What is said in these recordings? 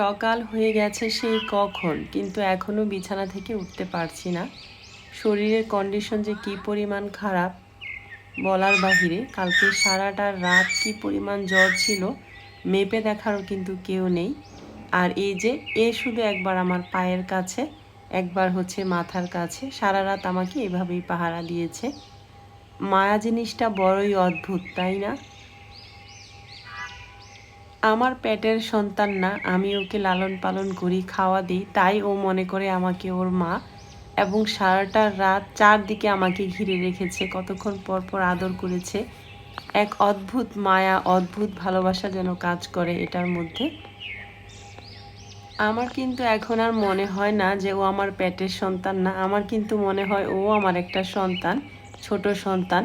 সকাল হয়ে গেছে সেই কখন? কিন্তু এখনও বিছানা থেকে উঠতে পারছি না। শরীরের কন্ডিশন যে কী পরিমাণ খারাপ বলার বাহিরে, কালকে সারাটা রাত কী পরিমাণ জ্বর ছিল মেপে দেখারও কিন্তু কেউ নেই। আর এই যে, এ শুধু একবার আমার পায়ের কাছে, একবার হচ্ছে মাথার কাছে, সারা রাত আমাকে এভাবেই পাহারা দিয়েছে। মায়া জিনিসটা বড়ই অদ্ভুত, তাই না? আমার পেটের সন্তান না, আমি ওকে লালন পালন করি, খাওয়া দিই, তাই ও মনে করে আমাকে ওর মা এবং সারাটা রাত চারদিকে আমাকে ঘিরে রেখেছে, কতক্ষণ পর পর আদর করেছে। এক অদ্ভুত মায়া, অদ্ভুত ভালোবাসা যেন কাজ করে এটার মধ্যে। আমার কিন্তু এখন আর মনে হয় না যে ও আমার পেটের সন্তান না, আমার কিন্তু মনে হয় ও আমার একটা সন্তান, ছোট সন্তান।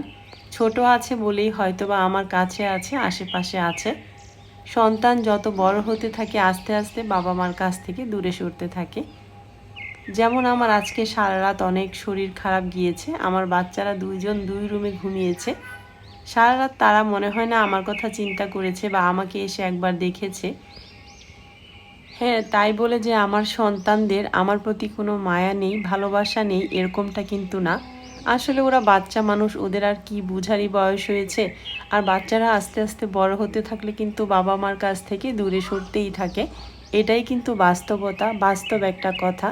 ছোট আছে বলেই হয়তো বা আমার কাছে আছে, আশেপাশে আছে। সন্তান যত বড় হতে থাকে, আস্তে আস্তে বাবা মার কাছ থেকে দূরে সরতে থাকে। যেমন আমার আজকে সারা রাত অনেক শরীর খারাপ গিয়েছে, আমার বাচ্চারা দুইজন দুই রুমে ঘুমিয়েছে। সারা রাত তারা মনে হয় না আমার কথা চিন্তা করেছে বা আমাকে এসে একবার দেখেছে। হ্যাঁ তাই বলে যে আমার সন্তানদের আমার প্রতি কোনো মায়া নেই, ভালোবাসা নেই, এরকমটা কিন্তু না। আসলে ওরা বাচ্চা মানুষ, ওদের আর কি বুঝারই বয়স হয়েছে। আর বাচ্চারা আস্তে আস্তে বড় হতে থাকলে কিন্তু বাবা মার কাছ থেকে দূরে সরতেই থাকে। এটাই কিন্তু বাস্তবতা, বাস্তব একটা কথা।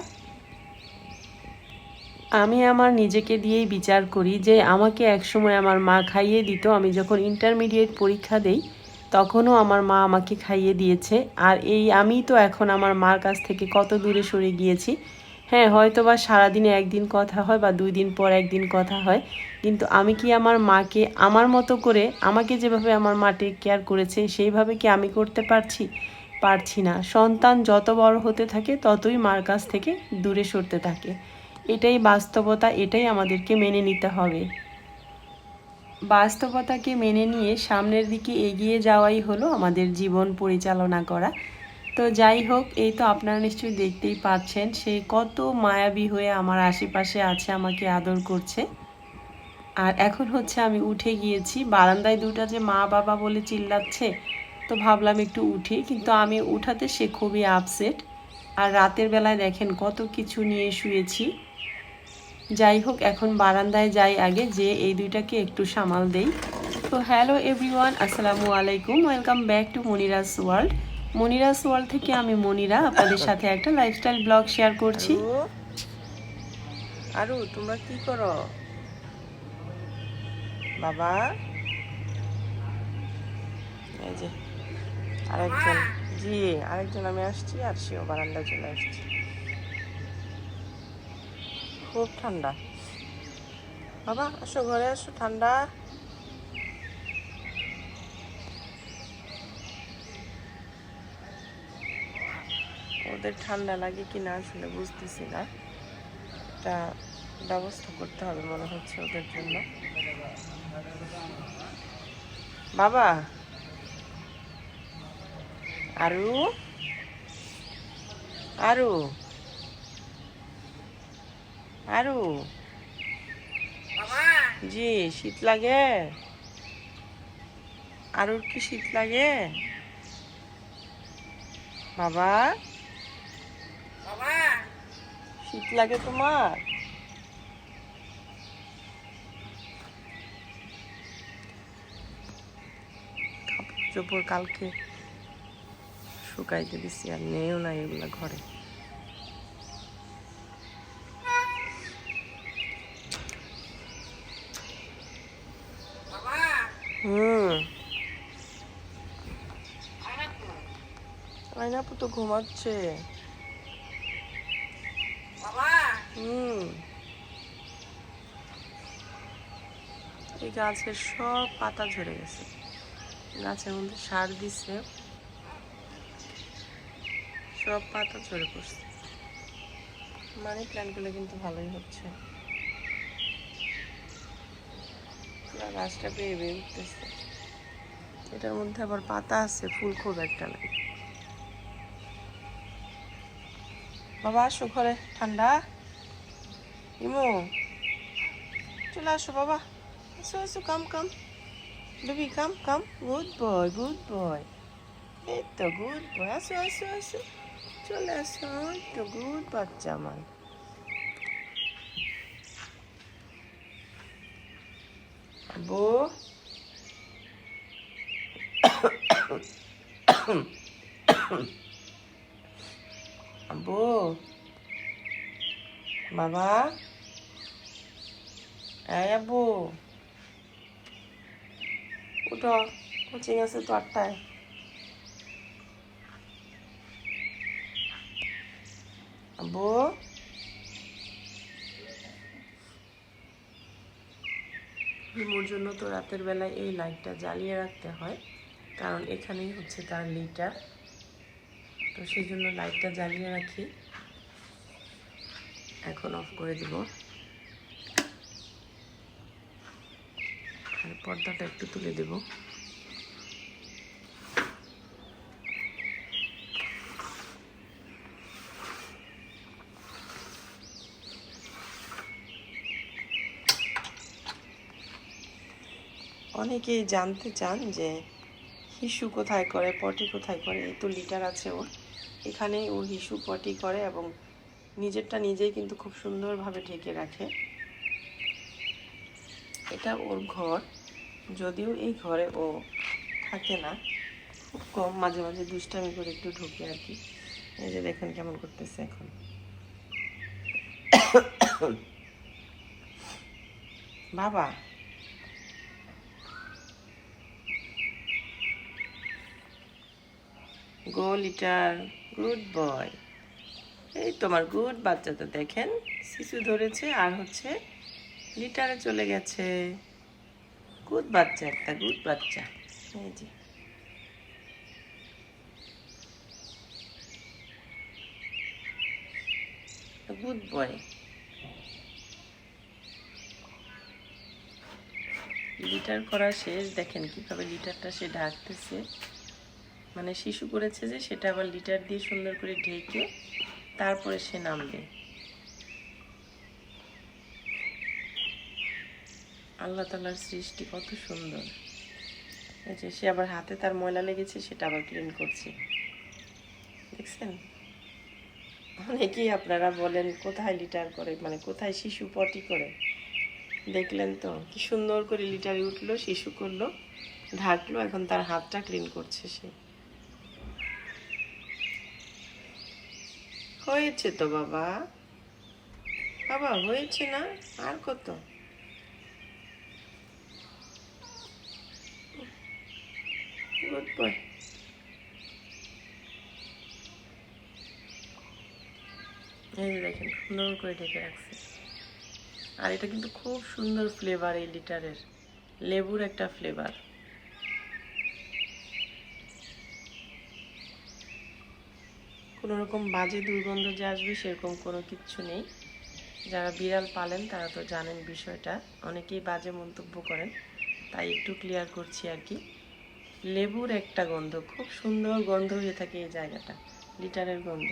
আমি আমার নিজেকে দিয়েই বিচার করি যে আমাকে একসময় আমার মা খাইয়ে দিত। আমি যখন ইন্টারমিডিয়েট পরীক্ষা দেই, তখনও আমার মা আমাকে খাইয়ে দিয়েছে। আর এই আমি তো এখন আমার মার কাছ থেকে কত দূরে সরে গিয়েছি হ্যাঁ হয়তো বা সারাদিনে একদিন কথা হয় বা দুই দিন পর একদিন কথা হয়। কিন্তু আমি কি আমার মাকে, আমার মতো করে আমাকে যেভাবে আমার মা টেক কেয়ার করেছে, সেইভাবে কি আমি করতে পারছি? পারছি না। সন্তান যত বড় হতে থাকে, ততই মার কাছ থেকে দূরে সরতে থাকে। এটাই বাস্তবতা, এটাই আমাদেরকে মেনে নিতে হবে। বাস্তবতাকে মেনে নিয়ে সামনের দিকে এগিয়ে যাওয়াই হলো আমাদের জীবন পরিচালনা করা। তো যাই হোক, এই তো আপনারা নিশ্চয়ই দেখতেই পাচ্ছেন, সে কত মায়াবী হয়ে আমার আশেপাশে আছে, আমাকে আদর করছে। আর এখন হচ্ছে আমি উঠে গিয়েছি, বারান্দায় দুটা যে মা বাবা বলে চিল্লাচ্ছে, তো ভাবলাম একটু উঠি, কিন্তু আমি উঠাতে সে খুবই আপসেট আর রাতের বেলায় দেখেন কত কিছু নিয়ে শুয়েছি। যাই হোক, এখন বারান্দায় যাই আগে, যে এই দুইটাকে একটু সামাল দেই। তো হ্যালো এভরিওয়ান, আসসালামু আলাইকুম, welcome back to Monira's world. Monira's world থেকে আমি মনিরা, আপনাদের সাথে একটা লাইফস্টাইল ব্লগ শেয়ার করছি। আরু, তোমরা কি করো? বাবা? এই যে, আরেকজন। জি, আরেকজন আমি আসছি, আর সেও বারান্দায় চলে আসছি। খুব ঠান্ডা। বাবা, আসো, ঘরে আসো, ঠান্ডা। ওদের ঠান্ডা লাগে কি না আসলে বুঝতেছি না। একটা ব্যবস্থা করতে হবে মনে হচ্ছে ওদের জন্য। বাবা! আরু? আরু? আরু? জি, শীত লাগে? আরুর কি শীত লাগে? বাবা! শীত লাগে তোমার কাপড় চোপড় কালকে শুকাইতে দিছি আর নেও না এগুলা ঘরে হুম আয়নাপু তো ঘুমাচ্ছে এই গাছের সব পাতা ঝরে গেছে। গাছের মধ্যে সার সব পাতা ঝরে পড়ছে। মানি প্ল্যান্টগুলো কিন্তু ভালোই হচ্ছে। গাছটা বেয়ে বেয়ে উঠতেছে। এটার মধ্যে আবার পাতা আছে, ফুল খুব একটা নাই। বাবা, আসো ঘরে, ঠান্ডা? ইমো। চলে আসো বাবা। আসো আসো, come come. Baby, come come. Good boy good boy এই তো গুড বয় আসো আসো আসো। চলে আসো তো গুড বাচ্চা আমার। আব্বু। বাবা। এই আব্বু। কোচিং আছে তো আটটায়। আব্বু। হিমুর জন্য তো রাতের বেলায় এই লাইটটা জ্বালিয়ে রাখতে হয়, কারণ এখানেই হচ্ছে তার লিটার। তো সেই জন্য লাইটটা জ্বালিয়ে রাখি। এখন অফ করে দিব। পর্দাটা একটু তুলে দেব। অনেকেই জানতে চান যে হিসু কোথায় করে, পটি কোথায় করে, এই তো লিটার আছে ওর। এখানে ও হিসু পটি করে এবং নিজেরটা নিজেই কিন্তু খুব সুন্দরভাবে ঢেকে রাখে। এটা ওর ঘর। যদিও এই ঘরে ও থাকে না কম মাঝে মাঝে দুষ্টামি করে একটু ঢুকে আর কি। এই যে দেখেন কেমন করতেছে এখন। বাবা। গো লিটার গুড বয় এই তোমার গুড বাচ্চা তো দেখেন, শিশু ধরেছে আর হচ্ছে লিটারে চলে গেছে। গুড বাচ্চা, একটা গুড বাচ্চা। এই যে। Good boy. লিটার করা শেষ, দেখেন কীভাবে লিটারটা সে ঢাকতেছে। মানে শিশু করেছে যে, সেটা আবার লিটার দিয়ে সুন্দর করে ঢেকে তারপরে সে নামবে। আল্লাহ তালার সৃষ্টি কত সুন্দর। এই যে সে আবার হাতে তার ময়লা লেগেছে, সেটা আবার ক্লিন করছে। দেখছেন? অনেকেই আপনারা বলেন, কোথায় লিটার করে? মানে কোথায় শিশু পটি করে? দেখলেন তো, কি সুন্দর করে লিটারে উঠল, শিশু করল, ঢাকলো, এখন তার হাতটা ক্লিন করছে সে। হয়েছে তো বাবা। বাবা, হয়েছে না? আর কত? গুড বয় এই দেখেন, সুন্দর করে ঢেকে রাখছে। আর এটা কিন্তু খুব সুন্দর ফ্লেভার এই লিটারের। লেবুর একটা ফ্লেভার কোনো রকম বাজে দুর্গন্ধ যে আসবে সেরকম কোনো কিচ্ছু নেই। যারা বিড়াল পালেন, তারা তো জানেন বিষয়টা। অনেকেই বাজে মন্তব্য করেন। তাই একটু ক্লিয়ার করছি আর কি। লেবুর একটা গন্ধ, খুব সুন্দর গন্ধ হয়ে থাকে এই জায়গাটা, লিটারের গন্ধ।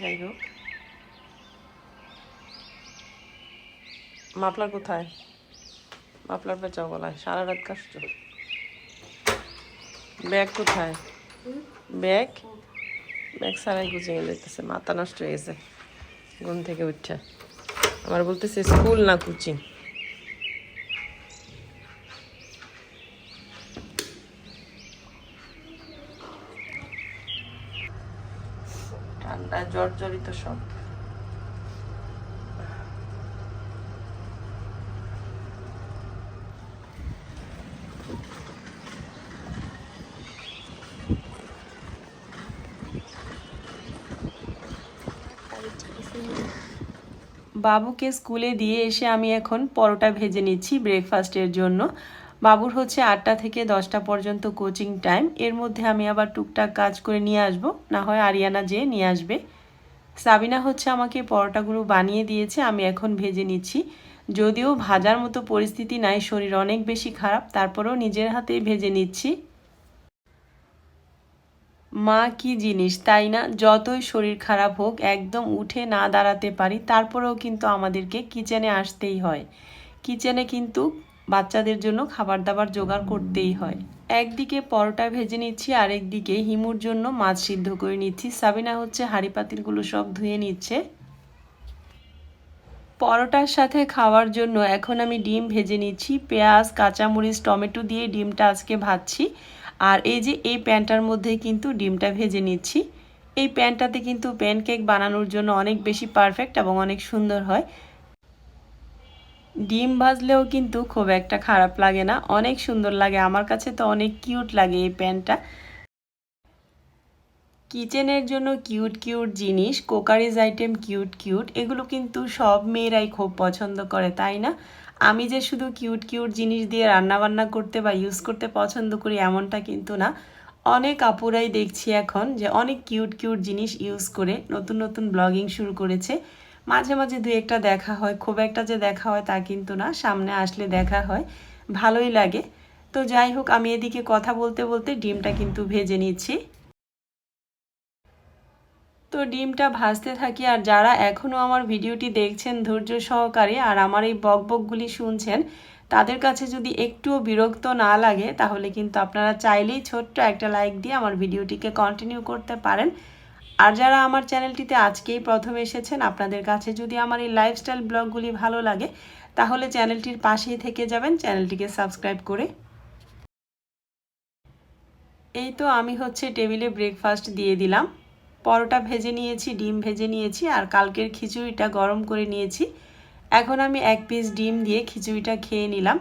যাই হোক। মাপলার কোথায়? মাপলার পেঁচাও গলায়, সারা রাত কাশছ? ব্যাগ কোথায়? ব্যাগ? ব্যাগ সারাই গুছিয়ে যেতেছে মাথা নষ্ট হয়ে গেছে, ঘুম থেকে উঠছে। আমার বলতেছে, স্কুল না কোচিং? জড়িত সব। বাবুকে স্কুলে দিয়ে এসে আমি এখন পরোটা ভেজে নিচ্ছি ব্রেকফাস্টের জন্য। বাবুর হচ্ছে আটটা থেকে দশটা পর্যন্ত কোচিং টাইম। এর মধ্যে আমি আবার টুকটাক কাজ করে নিয়ে আসব। না হয় আরিয়ানা যেয়ে নিয়ে আসবে। সাবিনা হচ্ছে আমাকে পরোটাগুলো বানিয়ে দিয়েছে, আমি এখন ভেজে নিচ্ছি। যদিও ভাজার মতো পরিস্থিতি নাই, শরীর অনেক বেশি খারাপ, তারপরেও নিজের হাতেই ভেজে নিচ্ছি। মা কি জিনিস, তাই না? যতই শরীর খারাপ হোক, একদম উঠে না দাঁড়াতে পারি, তারপরেও কিন্তু আমাদেরকে কিচেনে আসতেই হয়। কিচেনে কিন্তু বাচ্চাদের জন্য খাবার দাবার জোগাড় করতেই হয়। একদিকে পরোটা ভেজে নিচ্ছি আর একদিকে হিমুর জন্য মাছ সিদ্ধ করে নিচ্ছি। সাবিনা হচ্ছে হাঁড়ি পাতিলগুলো সব ধুয়ে নিচ্ছে। পরোটার সাথে খাওয়ার জন্য এখন আমি ডিম ভেজে নিচ্ছি। পেঁয়াজ, কাঁচামরিচ, টমেটো দিয়ে ডিমটা আজকে ভাজছি। আর এই যে এই প্যানটার মধ্যে কিন্তু ডিমটা ভেজে নিচ্ছি। এই প্যানটাতে কিন্তু প্যানকেক বানানোর জন্য অনেক বেশি পারফেক্ট এবং অনেক সুন্দর হয়। ডিম ভাজলেও কিন্তু খুব একটা খারাপ লাগে না। অনেক সুন্দর লাগে। আমার কাছে তো অনেক কিউট লাগে এই প্যানটা। কিচেনের জন্য কিউট কিউট জিনিস, কোকারিজ আইটেম কিউট কিউট, এগুলো কিন্তু সব মেয়েরাই খুব পছন্দ করে, তাই না? আমি যে শুধু কিউট কিউট জিনিস দিয়ে রান্নাবান্না করতে বা ইউজ করতে পছন্দ করি এমনটা কিন্তু না। অনেক আপুরাই দেখছি এখন যে অনেক কিউট কিউট জিনিস ইউজ করে নতুন নতুন ব্লগিং শুরু করেছে। মাঝে মাঝে দু একটা দেখা হয়, খুব একটা যে দেখা হয় তা কিন্তু না, সামনে আসলে দেখা হয়, ভালোই লাগে। তো যাই হোক, আমি এদিকে কথা বলতে বলতে ডিমটা কিন্তু ভেজে নিচ্ছি। তো ডিমটা ভাজতে থাকি, আর যারা এখনও আমার ভিডিওটি দেখছেন ধৈর্য সহকারে, আর আমার এই বকবকগুলি শুনছেন, তাদের কাছে যদি একটুও বিরক্ত না লাগে, তাহলে কিন্তু আপনারা চাইলেই ছোট্ট একটা লাইক দিয়ে আমার ভিডিওটিকে কন্টিনিউ করতে পারেন। আর যারা আমার চ্যানেলটিতে আজকেই প্রথম এসেছেন, আপনাদের কাছে যদি আমার এই লাইফস্টাইল ব্লগগুলি ভালো লাগে, তাহলে চ্যানেলটির পাশেই থেকে যাবেন, চ্যানেলটিকে সাবস্ক্রাইব করে। এই তো আমি হচ্ছে টেবিলে ব্রেকফাস্ট দিয়ে দিলাম। পরোটা ভেজে নিয়েছি, ডিম ভেজে নিয়েছি, আর কালকের খিচুড়িটা গরম করে নিয়েছি। এখন আমি এক পিস ডিম দিয়ে খিচুড়িটা খেয়ে নিলাম।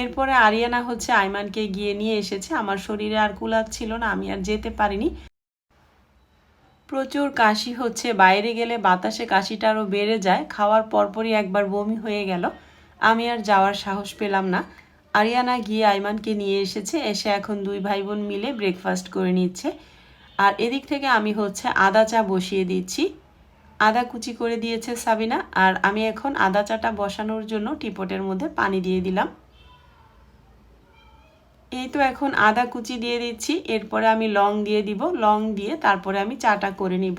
এরপরে আরিয়ানা হচ্ছে আইমানকে গিয়ে নিয়ে এসেছে। আমার শরীরে আর কুলাচ্ছিল না, আমি আর যেতে পারিনি। প্রচুর কাশি হচ্ছে, বাইরে গেলে বাতাসে কাশিটা আরও বেড়ে যায়, খাওয়ার পরপরই একবার বমি হয়ে গেল। আমি আর যাওয়ার সাহস পেলাম না। আরিয়ানা গিয়ে আইমানকে নিয়ে এসেছে, এসে এখন দুই ভাই বোন মিলে ব্রেকফাস্ট করে নিচ্ছে। আর এদিক থেকে আমি হচ্ছে আদা চা বসিয়ে দিচ্ছি। আদা কুচি করে দিয়েছে সাবিনা, আর আমি এখন আদা চাটা বসানোর জন্য টিপটের মধ্যে পানি দিয়ে দিলাম। এই তো এখন আদা কুচি দিয়ে দিচ্ছি, এরপরে আমি লং দিয়ে দিব, লং দিয়ে তারপরে আমি চাটা করে নিব।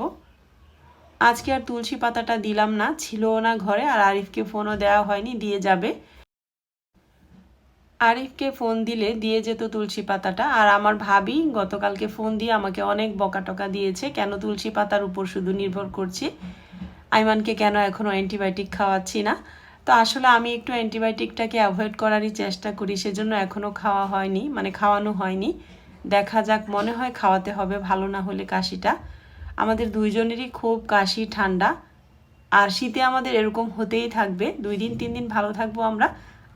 আজকে আর তুলসী পাতাটা দিলাম না, ছিলও না ঘরে, আর আরিফকে ফোনও দেওয়া হয়নি, দিয়ে যাবে। আরিফকে ফোন দিলে দিয়ে যেত তুলসী পাতাটা, আর আমার ভাবি গতকালকে ফোন দিয়ে আমাকে অনেক বকাটকা দিয়েছে, কেন তুলসী পাতার উপর শুধু নির্ভর করছি? আইমানকে কেন এখনও অ্যান্টিবায়োটিক খাওয়াচ্ছি না? তো আসলে আমি একটু অ্যান্টিবায়োটিকটাকে অ্যাভয়েড করারই চেষ্টা করি, সেজন্য এখনও খাওয়া হয়নি মানে খাওয়ানো হয়নি। দেখা যাক, মনে হয় খাওয়াতে হবে, ভালো না হলে কাশিটা। আমাদের দুইজনেরই খুব কাশি, ঠান্ডা। আর শীতে আমাদের এরকম হতেই থাকবে, দুই দিন, তিন দিন ভালো থাকব আমরা,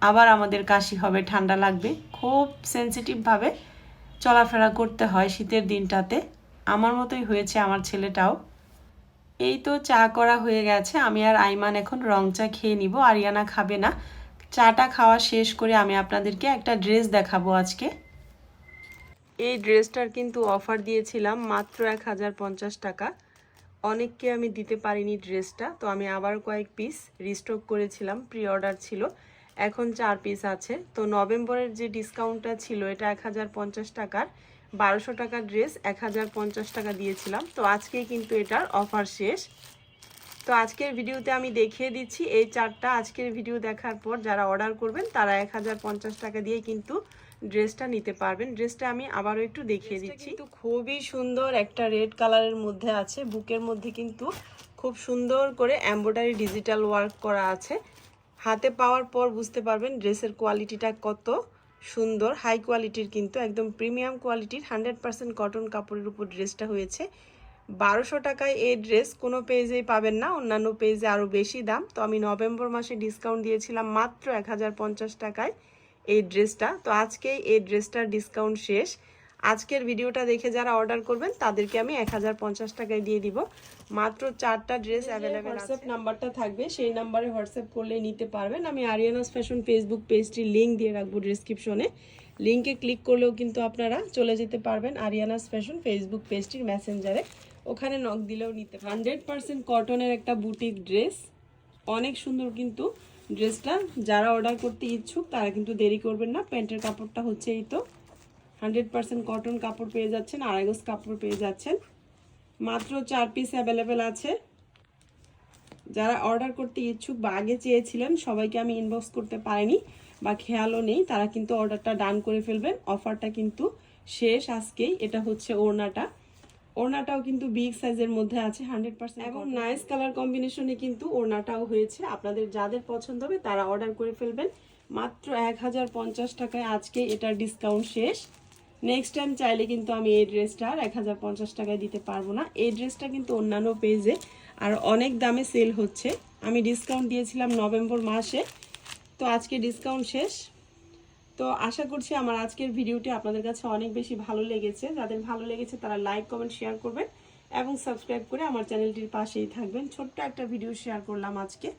আবার আমাদের কাশি হবে, ঠান্ডা লাগবে। খুব সেন্সিটিভভাবে চলাফেরা করতে হয় শীতের দিনটাতে। আমার মতোই হয়েছে আমার ছেলেটাও। এই তো চা করা হয়ে গেছে। আমি আর আইমান এখন রং চা খেয়ে নিব, আরিয়ানা খাবে না। চাটা খাওয়া শেষ করে আমি আপনাদেরকে একটা ড্রেস দেখাবো আজকে। এই ড্রেসটার কিন্তু অফার দিয়েছিলাম মাত্র এক হাজার পঞ্চাশ টাকা। অনেককে আমি দিতে পারিনি ড্রেসটা, তো আমি আবার কয়েক পিস রিস্টক করেছিলাম প্রি অর্ডার ছিল। এখন চার পিস আছে। তো নভেম্বরের যে ডিসকাউন্টটা ছিল, এটা এক হাজার পঞ্চাশ টাকার। বারোশো টাকার ড্রেস এক হাজার পঞ্চাশ টাকা দিয়েছিলাম। তো আজকেই কিন্তু এটার অফার শেষ। তো আজকের ভিডিওতে আমি দেখিয়ে দিচ্ছি এই চারটা আজকের ভিডিও দেখার পর যারা অর্ডার করবেন তারা এক হাজার পঞ্চাশ টাকা দিয়ে কিন্তু ড্রেসটা নিতে পারবেন। ড্রেসটা আমি আবারও একটু দেখিয়ে দিচ্ছি। কিন্তু খুবই সুন্দর একটা রেড কালারের মধ্যে আছে। বুকের মধ্যে কিন্তু খুব সুন্দর করে এম্ব্রয়ডারি ডিজিটাল ওয়ার্ক করা আছে। হাতে পাওয়ার পর বুঝতে পারবেন ড্রেসের কোয়ালিটিটা কত। সুন্দর হাই কোয়ালিটির কিন্তু, একদম প্রিমিয়াম কোয়ালিটির হান্ড্রেড পারসেন্ট কটন কাপড়ের উপর ড্রেসটা হয়েছে। বারোশো টাকায় এই ড্রেস কোনো পেজেই পাবেন না, অন্যান্য পেজে আরও বেশি দাম। তো আমি নভেম্বর মাসে ডিসকাউন্ট দিয়েছিলাম মাত্র এক হাজার পঞ্চাশ টাকায় এই ড্রেসটা তো আজকেই এই ড্রেসটার ডিসকাউন্ট শেষ। আজকের ভিডিওটা দেখে যারা অর্ডার করবেন তাদেরকে আমি এক হাজার পঞ্চাশ টাকায় দিয়ে দিব। মাত্র চারটা ড্রেস অ্যাভেলেবেল হোয়াটসঅ্যাপ নাম্বারটা থাকবে সেই নাম্বারে হোয়াটসঅ্যাপ করলে নিতে পারবেন। আমি আরিয়ানাস ফ্যাশন ফেসবুক পেজটির লিঙ্ক দিয়ে রাখব ডিসক্রিপশনে লিঙ্কে ক্লিক করলেও কিন্তু আপনারা চলে যেতে পারবেন আরিয়ানাস ফ্যাশন ফেসবুক পেজটির মেসেঞ্জারে ওখানে নক দিলেও নিতে হান্ড্রেড পার্সেন্ট কটনের একটা বুটিক ড্রেস অনেক সুন্দর কিন্তু ড্রেসটা যারা অর্ডার করতে ইচ্ছুক তারা কিন্তু দেরি করবেন না। প্যান্টের কাপড়টা হচ্ছে এই তো। হান্ড্রেড পার্সেন্ট কটন কাপড় পেয়ে যাচ্ছেন আড়াই গজ কাপড় পেয়ে যাচ্ছেন। মাত্র চার পিস অ্যাভেলেবেল আছে। যারা অর্ডার করতে ইচ্ছুক বা আগে চেয়েছিলেন সবাইকে আমি ইনবক্স করতে পারিনি বা খেয়ালও নেই তারা কিন্তু অর্ডারটা ডান করে ফেলবেন। অফারটা কিন্তু শেষ আজকেই। এটা হচ্ছে ওড়নাটা। ওড়নাটাও কিন্তু বিগ সাইজের মধ্যে আছে হান্ড্রেড পার্সেন্ট এবং নাইস কালার কম্বিনেশনে কিন্তু ওড়নাটাও হয়েছে। আপনাদের যাদের পছন্দ হবে তারা অর্ডার করে ফেলবেন। মাত্র এক হাজার পঞ্চাশ টাকায় আজকে এটার ডিসকাউন্ট শেষ। নেক্সট টাইম চাইলে কিন্তু আমি এই ড্রেসটা আর এক হাজার পঞ্চাশ টাকায় দিতে পারব না। এই ড্রেসটা কিন্তু অন্যান্য পেজে আর অনেক দামে সেল হচ্ছে। আমি ডিসকাউন্ট দিয়েছিলাম নভেম্বর মাসে। তো আজকে ডিসকাউন্ট শেষ। তো আশা করছি আমার আজকের ভিডিওটি আপনাদের কাছে অনেক বেশি ভালো লেগেছে। যাদের ভালো লেগেছে তারা লাইক কমেন্ট শেয়ার করবেন এবং সাবস্ক্রাইব করে আমার চ্যানেলটির পাশেই থাকবেন। ছোট্ট একটা ভিডিও শেয়ার করলাম আজকে।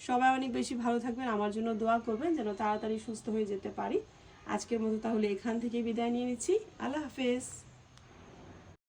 সবাই অনেক বেশি ভালো থাকবেন। আমার জন্য দোয়া করবেন যেন তাড়াতাড়ি সুস্থ হয়ে যেতে পারি। আজকের মতো তাহলে এখান থেকে বিদায় নিয়ে নিচ্ছি। আল্লাহ হাফেজ।